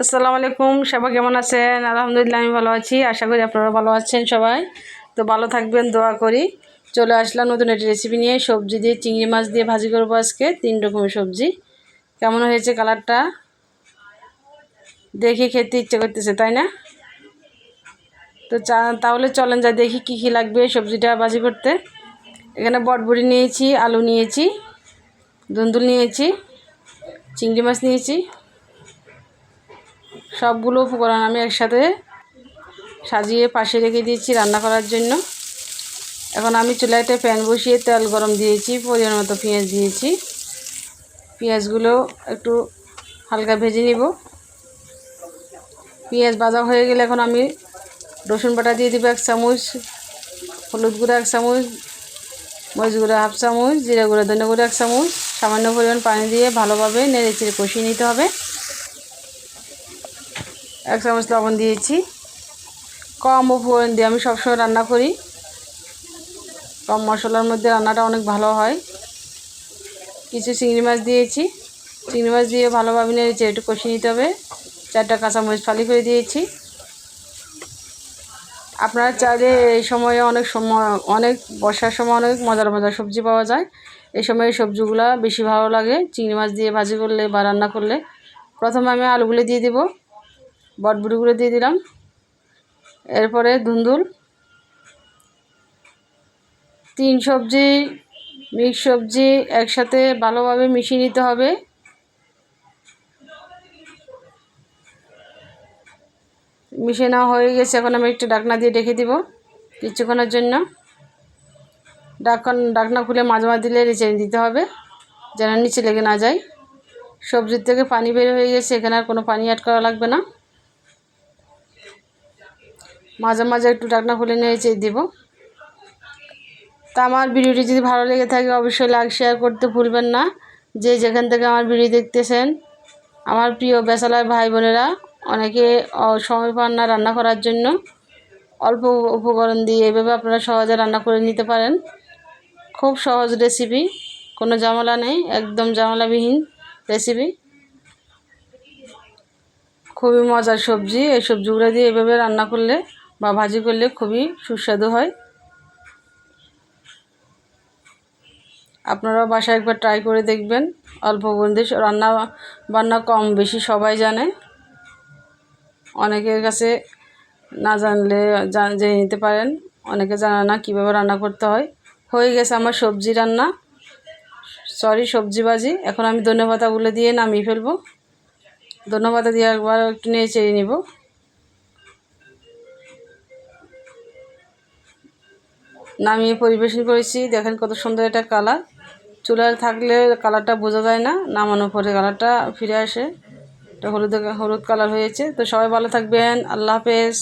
আসসালামু আলাইকুম, সবাই কেমন আছেন? আলহামদুলিল্লাহ, আমি ভালো আছি। আশা করি আপনারা ভালো আছেন সবাই। তো ভালো থাকবেন, দোয়া করি। চলে আসলাম নতুন একটি রেসিপি নিয়ে। সবজি দিয়ে চিংড়ি মাছ দিয়ে ভাজি করব আজকে, তিন রকমের সবজি। কেমন হয়েছে কালারটা দেখে, খেতে ইচ্ছে করতেছে, তাই না? তো চা, তাহলে চলেন যা দেখি কী কী লাগবে সবজিটা ভাজি করতে। এখানে বটবড়ি নিয়েছি, আলু নিয়েছি দুন্দুল নিয়েছি, চিংড়ি মাছ নিয়েছি। সবগুলো উপকরণ আমি একসাথে সাজিয়ে পাশে রেখে দিয়েছি রান্না করার জন্য। এখন আমি চুলাইতে প্যান বসিয়ে তেল গরম দিয়েছি, পরিমাণ মতো পেঁয়াজ দিয়েছি। পেঁয়াজগুলো একটু হালকা ভেজে নিব। পেঁয়াজ ভাজা হয়ে গেলে এখন আমি রসুন বাটা দিয়ে দিব এক চামচ, হলুদ গুঁড়ো এক চামচ, মরিচ গুঁড়ো হাফ চামচ, জিরা গুঁড়ো ধনে গুঁড়ো এক চামচ, সামান্য পরিমাণ পানি দিয়ে ভালোভাবে নেড়ে চেড়ে কষিয়ে নিতে হবে। এক চামচ লবণ দিয়েছি। কম উপকরণ দিয়ে আমি সবসময় রান্না করি। কম মশলার মধ্যে রান্নাটা অনেক ভালো হয়। কিছু চিংড়ি মাছ দিয়েছি। চিংড়ি মাছ দিয়ে ভালোভাবে নেড়েছে একটু কষিয়ে নিতে হবে। চারটা কাঁচামরিচ ফালি করে দিয়েছি। আপনারা চাইলে এই সময়ে অনেক সময়, অনেক বর্ষার সময় অনেক মজার মজার সবজি পাওয়া যায়। এই সময় সবজিগুলো বেশি ভালো লাগে। চিংড়ি মাছ দিয়ে ভাজি করলে বা রান্না করলে। প্রথমে আমি আলুগুলো দিয়ে দেবো। বটবুড়িগুলো দিয়ে দিলাম। এরপরে ধুন্দুল তিন সবজি মিক্স সবজি একসাথে ভালোভাবে মিশিয়ে নিতে হবে। মিশিয়ে নেওয়া হয়ে গেছে, এখন আমি একটু ডাকনা দিয়ে রেখে দিব কিছুক্ষণের জন্য। ডাকন ডাকনা খুলে মাঝে মাঝে দিলে রেচে দিতে হবে, যেন নিচে লেগে না যায়। সবজির থেকে পানি বের হয়ে গেছে, এখানে আর কোনো পানি অ্যাড করা লাগবে না। মাঝে মাঝে একটু ডাকনা খুলে নিয়ে দিব। তা আমার ভিডিওটি যদি ভালো লেগে থাকে, অবশ্যই লাইক শেয়ার করতে ভুলবেন না। যে যেখান থেকে আমার ভিডিও দেখতেছেন, আমার প্রিয় বেসালার ভাই বোনেরা, অনেকে সময় পান না রান্না করার জন্য। অল্প উপকরণ দিয়ে এভাবে আপনারা সহজে রান্না করে নিতে পারেন। খুব সহজ রেসিপি কোনো জামালা নেই, একদম জামালাবিহীন রেসিপি খুবই মজার সবজি, এই সবজিগুলো দিয়ে এভাবে রান্না করলে বা ভাজি করলে খুবই সুস্বাদু হয়। আপনারাও বাসায় একবার ট্রাই করে দেখবেন। অল্প বন্ধু রান্না, বান্না কম বেশি সবাই জানে। অনেকের কাছে না জানলে, জেনে নিতে পারেন। অনেকে জানে না কীভাবে রান্না করতে হয়। হয়ে গেছে আমার সবজি রান্না। সরি সবজি ভাজি। এখন আমি ধন্যবাদাগুলো দিয়ে নামিয়ে ফেলব। ধন্যবাদ দিয়ে একবার একটু নিয়ে চেয়ে নিব। নামিয়ে পরিবেশন করেছি। দেখেন কত সুন্দর এটা কালার। চুলার থাকলে কালারটা বোঝা যায় না, নামানোর পরে কালারটা ফিরে আসে। এটা হলুদ হলুদ কালার হয়েছে। তো সবাই ভালো থাকবেন। আল্লাহ হাফেজ।